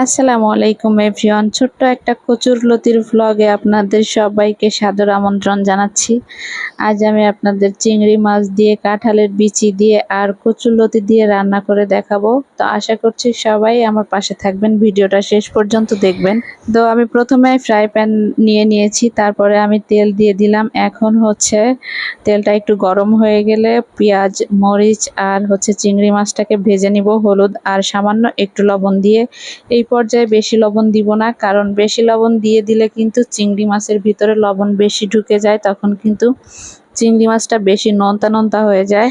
আসসালামু আলাইকুম এভরিওয়ান। ছোট্ট একটা কচুর লতির ভ্লগে আপনাদের সবাইকে সাদর আমন্ত্রণ জানাচ্ছি। আজ আমি আপনাদের চিংড়ি মাছ দিয়ে, কাঁঠালের বিচি দিয়ে আর কচুর লতি দিয়ে রান্না করে দেখাবো। তো আশা করছি সবাই আমার পাশে থাকবেন, ভিডিওটা শেষ পর্যন্ত দেখবেন। তো আমি প্রথমে ফ্রাই প্যান নিয়ে নিয়েছি, তারপরে আমি তেল দিয়ে দিলাম। এখন হচ্ছে তেলটা একটু গরম হয়ে গেলে পেঁয়াজ, মরিচ আর হচ্ছে চিংড়ি মাছটাকে ভেজে নিব, হলুদ আর সামান্য একটু লবণ দিয়ে। এই পর্যায়ে বেশি লবণ দিব না, কারণ বেশি লবণ দিয়ে দিলে কিন্তু চিংড়ি মাছের ভিতরে লবণ বেশি ঢুকে যায়, তখন কিন্তু চিংড়ি মাছটা বেশি নন্তা নন্তা হয়ে যায়।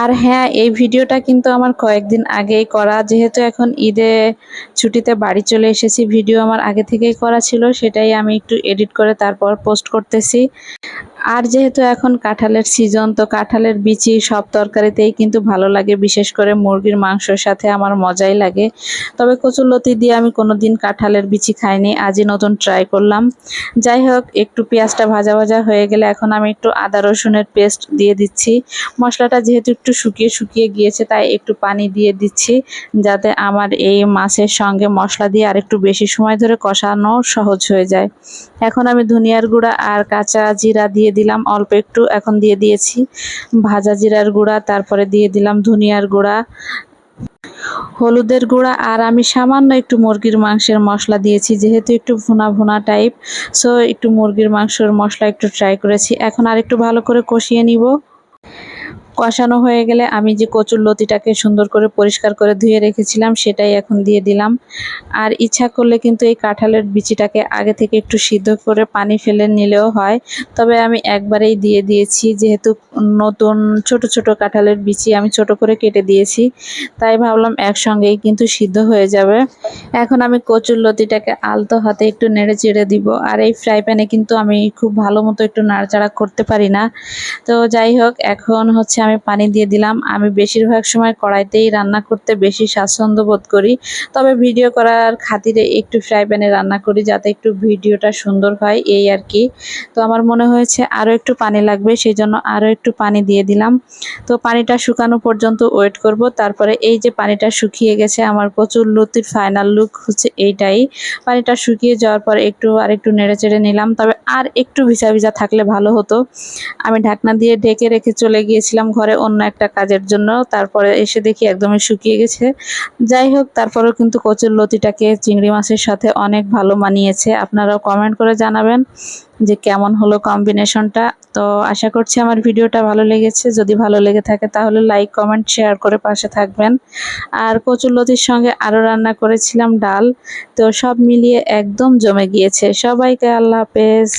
আর হ্যাঁ এই ভিডিওটা কিন্তু আমার কয়েকদিন আগেই করা, যেহেতু এখন ঈদে ছুটিতে বাড়ি চলে এসেছি, ভিডিও আমার আগে থেকেই করা ছিল, সেটাই আমি একটু এডিট করে তারপর পোস্ট করতেছি। আর যেহেতু এখন কাঁঠালের সিজন তো কাঁঠালের বিচি সব তরকারিতেই কিন্তু ভালো লাগে, বিশেষ করে মুরগির মাংসর সাথে আমার মজাই লাগে। তবে কচুরলতি দিয়ে আমি কোনো দিন কাঁঠালের বিচি খাইনি, আজই নতুন ট্রাই করলাম। যাই হোক, একটু পেঁয়াজটা ভাজা ভাজা হয়ে গেলে এখন আমি একটু আদা রসুনের পেস্ট দিয়ে দিচ্ছি। মশলাটা যেহেতু একটু শুকিয়ে শুকিয়ে গিয়েছে, তাই একটু পানি দিয়ে দিচ্ছি, যাতে আমার এই মাছের সঙ্গে মশলা দিয়ে আর একটু বেশি সময় ধরে কষানো সহজ হয়ে যায়। এখন আমি ধনিয়ার গুঁড়া আর কাঁচা জিরা দিয়ে দিলাম, অল্প একটু এখন দিয়ে দিয়েছি। ভাজা জিরার গুঁড়া, তারপরে দিয়ে দিলাম ধনিয়ার গুঁড়া। হলুদের গুঁড়া, আর আমি সামান্য একটু মুরগির মাংসের মশলা দিয়েছি, যেহেতু একটু ভুনা ভুনা টাইপ সো একটু মুরগির মাংসের মশলা একটু ট্রাই করেছি। এখন আর একটু ভালো করে কষিয়ে নিব। কষানো হয়ে গেলে আমি যে কচুর লতিটাকে সুন্দর করে পরিষ্কার করে ধুয়ে রেখেছিলাম, সেটাই এখন দিয়ে দিলাম। আর ইচ্ছা করলে কিন্তু এই কাঁঠালের বিচিটাকে আগে থেকে একটু সিদ্ধ করে পানি ফেলে নিলেও হয়। তবে আমি একবারেই দিয়ে দিয়েছি, যেহেতু নতুন ছোট ছোট কাঁঠালের বিচি আমি ছোট করে কেটে দিয়েছি, তাই ভাবলাম একসঙ্গেই কিন্তু সিদ্ধ হয়ে যাবে। এখন আমি কচুর লতিটাকে আলতো হাতে একটু নেড়ে চেড়ে দিব, আর এই ফ্রাই প্যানে কিন্তু আমি খুব ভালো মতো একটু নাড়াচাড়া করতে পারি না। তো যাই হোক, এখন হচ্ছে আমি পানি দিয়ে দিলাম। আমি বেশিরভাগ সময় কড়াইতেই রান্না করতে বেশি স্বাচ্ছন্দ্য বোধ করি। তবে ভিডিও করার খাতিরে একটু ফ্রাই প্যানে রান্না করি যাতে একটু ভিডিওটা সুন্দর হয়, এই আর কি। তো আমার মনে হয়েছে আরও একটু পানি লাগবে সেই জন্য আরও একটু পানি দিয়ে দিলাম। তো পানিটা শুকানো পর্যন্ত ওয়েট করব। তারপরে এই যে পানিটা শুকিয়ে গেছে, আমার প্রচুর লুতির ফাইনাল লুক হচ্ছে এইটাই। পানিটা শুকিয়ে যাওয়ার পর একটু আর একটু নেড়ে চেড়ে নিলাম। তবে আর একটু ভিজা ভিজা থাকলে ভালো হতো। আমি ঢাকনা দিয়ে ঢেকে রেখে চলে গিয়েছিলাম ঘরে অন্য একটা কাজের জন্য, তারপরে এসে দেখি একদমই শুকিয়ে গেছে। যাই হোক, তারপরেও কিন্তু কচুর লতিটাকে চিংড়ি মাছের সাথে অনেক ভালো মানিয়েছে। আপনারাও কমেন্ট করে জানাবেন যে কেমন হলো কম্বিনেশনটা তো আশা করছি আমার ভিডিওটা ভালো লেগেছে। যদি ভালো লেগে থাকে তাহলে লাইক কমেন্ট শেয়ার করে পাশে থাকবেন। আর কচুর লতির সঙ্গে আরও রান্না করেছিলাম ডাল। তো সব মিলিয়ে একদম জমে গিয়েছে। সবাইকে আল্লাহ হাফেজ।